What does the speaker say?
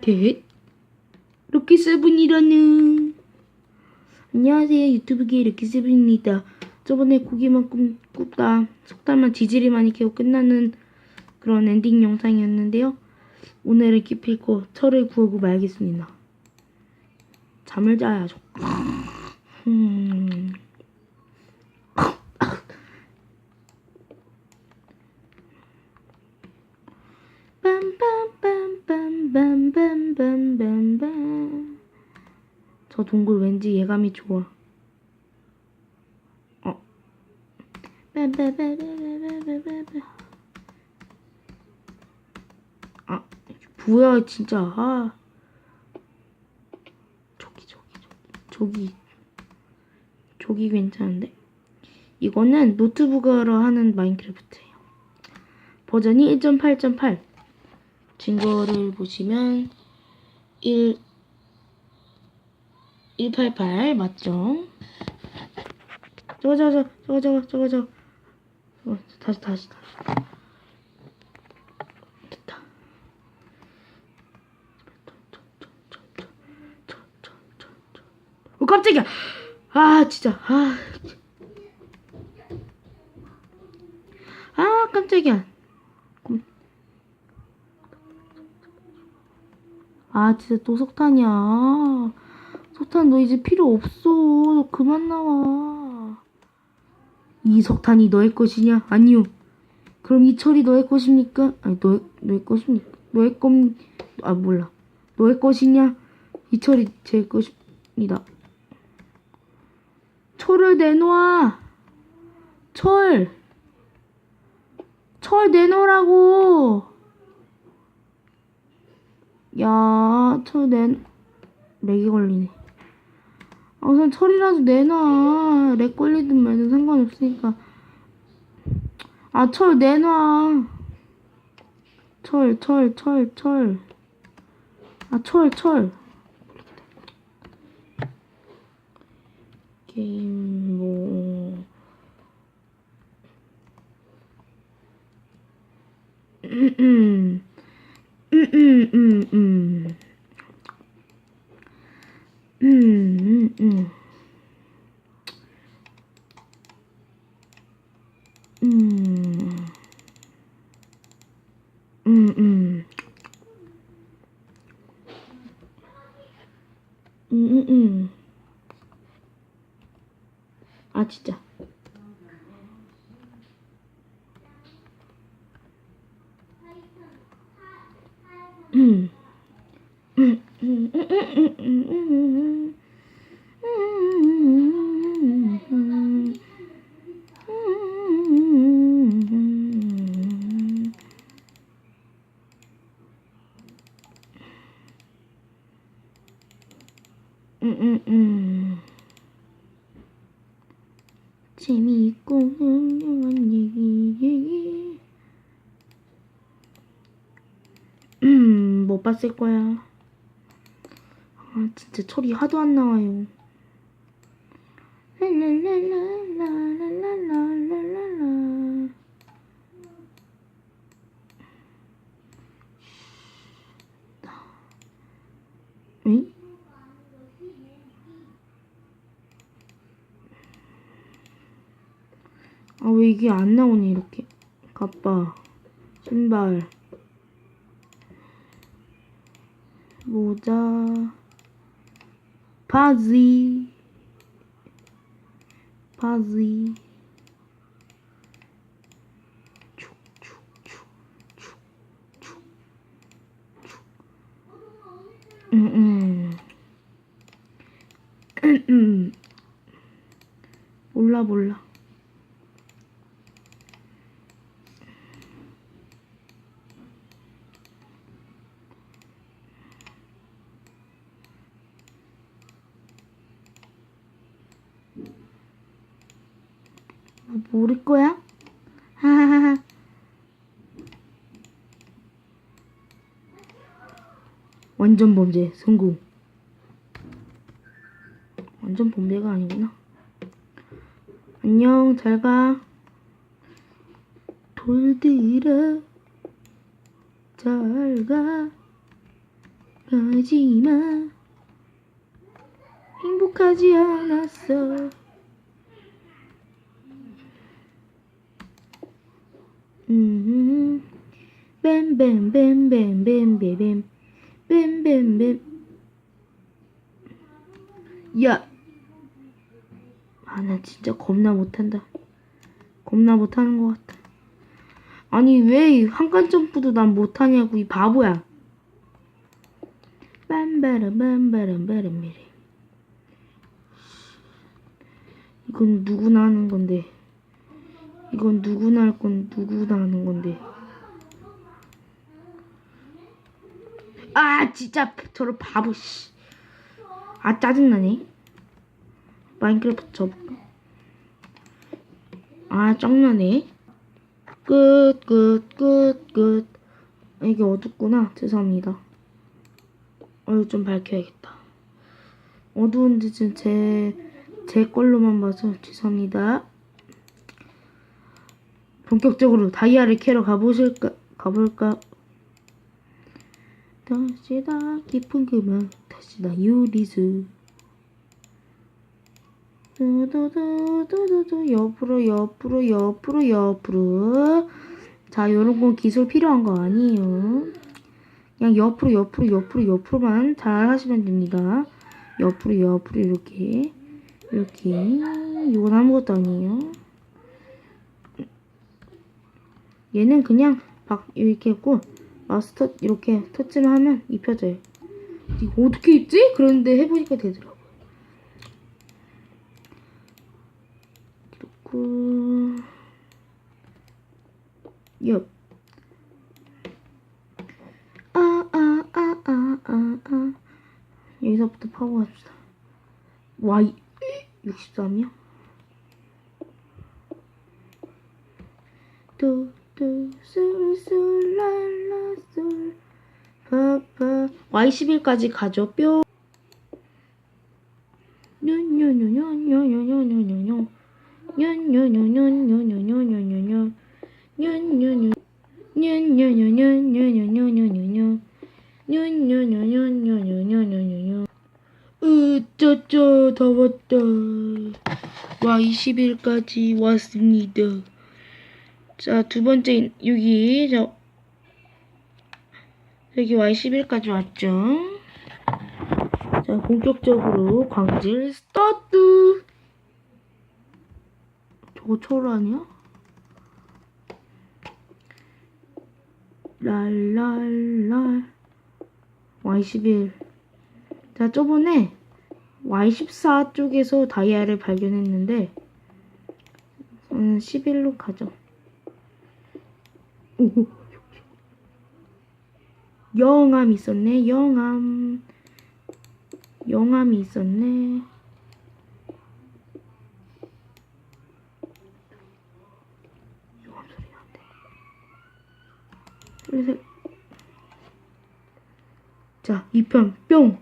대 로켓세븐이라는. 안녕하세요. 유튜브계 로켓세븐입니다. 저번에 고기만 굽, 굽다 속달만 지질이 많이 캐고 끝나는 그런 엔딩 영상이었는데요. 오늘은 기필코 철을 구하고 말겠습니다. 잠을 자야죠. 음. 저 동굴 왠지 예감이 좋아. 어. 아, 뭐야 진짜. 아. 저기 저기 저기. 저기 저기 괜찮은데. 이거는 노트북으로 하는 마인크래프트예요. 버전이 1.8.8 증거를 보시면 1 188 맞죠? 저거 저거 저거 저거 저거 저거 어, 다시 다시 다시 됐다. 어 깜짝이야. 아 진짜 아. 아 깜짝이야. 아 진짜 또 석탄이야. 석탄 너 이제 필요 없어. 너 그만 나와. 이 석탄이 너의 것이냐? 아니요. 그럼 이 철이 너의 것입니까? 아니 너의 너의 것입니까? 너의 건아 몰라. 너의 것이냐? 이 철이 제 것입니다. 철을 내놔. 철. 철 내놓으라고. 야, 철 내, 렉이 걸리네. 아, 우선 철이라도 내놔. 렉 걸리든 말든 상관없으니까. 아, 철 내놔. 철, 철, 철, 철. 아, 철, 철. 게임, 뭐. 음, 음. 음, 음, 음, 음. 음, 음, 음. 음. 음, 음. 음, 음, 음. 아, 진짜. 음. 음, 음, 음, 음, 음, 음, 음, 음, 음. 음, 음, 음. 재미있고 얘기, 얘기. 음, 못 봤을 거야. 아, 진짜 철이 하도 안 나와요. 랄랄랄랄랄랄랄랄랄라. 응? 아, 왜 이게 안 나오니, 이렇게. 가빠, 신발, 모자, 바지, 바지. 축. 음, 음. 음, 음. 몰라, 몰라. 뭐 모를 거야? 하하하하. 완전 범죄 성공. 완전 범죄가 아니구나. 안녕, 잘 가. 돌들아, 잘 가. 가지마 행복하지 않았어 음 뱀뱀뱀뱀뱀뱀뱀 뱀뱀뱀 야! 아, 나 진짜 겁나 못한다. 겁나 못하는 것 같다. 아니, 왜 한칸 점프도 난 못하냐고, 이 바보야. 빰바람, 빰바람, 바람미래. 이건 누구나 하는 건데. 이건 누구나 할 건 누구나 하는 건데. 아, 진짜, 저런 바보, 씨. 아, 짜증나네. 마인크래프트 접을까? 아, 짱나네. 끝, 끝, 끝, 끝. 아, 이게 어둡구나. 죄송합니다. 얼굴 좀 밝혀야겠다. 어두운 데는 제, 제 걸로만 봐서 죄송합니다. 본격적으로 다이아를 캐러 가보실까, 가볼까? 다시 다 깊은 그만, 다시 다 유리수. 두두두두두두 옆으로 옆으로 옆으로 옆으로. 자 요런 건 기술 필요한 거 아니에요. 그냥 옆으로 옆으로 옆으로 옆으로만 잘 하시면 됩니다. 옆으로 옆으로 이렇게. 이렇게. 이건 아무것도 아니에요 얘는 그냥 막 이렇게 했고 마스터 이렇게 터치를 하면 입혀져요 이거 어떻게 입지? 그런데 해보니까 되더라고 그... 옆. 아, 아, 아, 아. 여기서부터 파고 갑시다. 와, 63이요? 뚜술술랄라술 파파 Y11까지 가죠. 뿅. 으쩌쩌 더웠다. Y11까지 왔습니다. 자 두 번째 여기 저 여기 와 20일까지 왔죠? 자 본격적으로 광질 스타트! 저거 초로 아니야? 랄랄랄 Y11 자 저번에 Y14 쪽에서 다이아를 발견했는데 저는 11로 가죠. 오, 영암 있었네 영암 영암이 있었네 영암 소리 둘, 셋. 자, 2편 뿅!